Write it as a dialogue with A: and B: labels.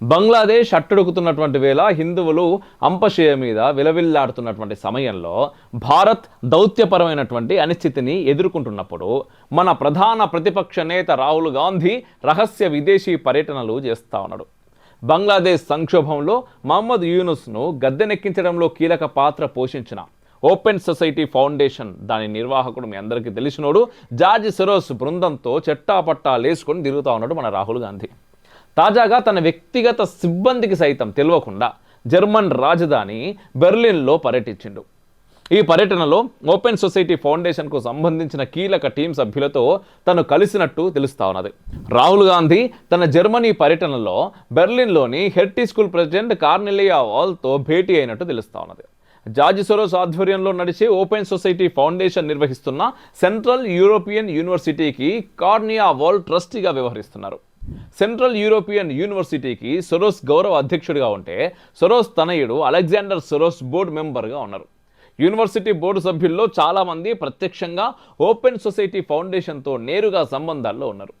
A: బంగ్లాదేశ్ అట్టుడుకుతున్నటువంటి వేళ హిందువులు అంపశయ మీద విలవిల్లాడుతున్నటువంటి సమయంలో భారత్ దౌత్యపరమైనటువంటి అనిశ్చితిని ఎదుర్కొంటున్నప్పుడు మన ప్రధాన ప్రతిపక్ష నేత రాహుల్ గాంధీ రహస్య విదేశీ పర్యటనలు చేస్తా ఉన్నాడు. బంగ్లాదేశ్ సంక్షోభంలో మహమ్మద్ యూనుస్ను గద్దెనెక్కించడంలో కీలక పాత్ర పోషించిన ఓపెన్ సొసైటీ ఫౌండేషన్ దాని నిర్వాహకుడు మీ అందరికీ తెలిసినోడు జార్జ్ సెరోస్ బృందంతో చెట్టాపట్టా లేసుకొని తిరుగుతా ఉన్నాడు మన రాహుల్ గాంధీ. తాజాగా తన వ్యక్తిగత సిబ్బందికి సైతం తెలియకుండా జర్మన్ రాజధాని బెర్లిన్లో పర్యటించిండు. ఈ పర్యటనలో ఓపెన్ సొసైటీ ఫౌండేషన్కు సంబంధించిన కీలక టీం సభ్యులతో తను కలిసినట్టు తెలుస్తా ఉన్నది. రాహుల్ గాంధీ తన జర్మనీ పర్యటనలో బెర్లిన్లోని హెర్టీ స్కూల్ ప్రెసిడెంట్ కార్నెలియా వాల్తో భేటీ అయినట్టు తెలుస్తా ఉన్నది. జార్జ్ సొరోస్ ఆధ్వర్యంలో నడిచే ఓపెన్ సొసైటీ ఫౌండేషన్ నిర్వహిస్తున్న సెంట్రల్ యూరోపియన్ యూనివర్సిటీకి కార్నియా వాల్ ట్రస్టీగా వ్యవహరిస్తున్నారు. సెంట్రల్ యూరోపియన్ యూనివర్సిటీకి సొరోస్ గౌరవ అధ్యక్షుడిగా ఉంటే సొరోస్ తనయుడు అలెగ్జాండర్ సొరోస్ బోర్డు మెంబర్గా ఉన్నారు. యూనివర్సిటీ బోర్డు సభ్యుల్లో చాలామంది ప్రత్యక్షంగా ఓపెన్ సొసైటీ ఫౌండేషన్తో నేరుగా సంబంధాల్లో ఉన్నారు.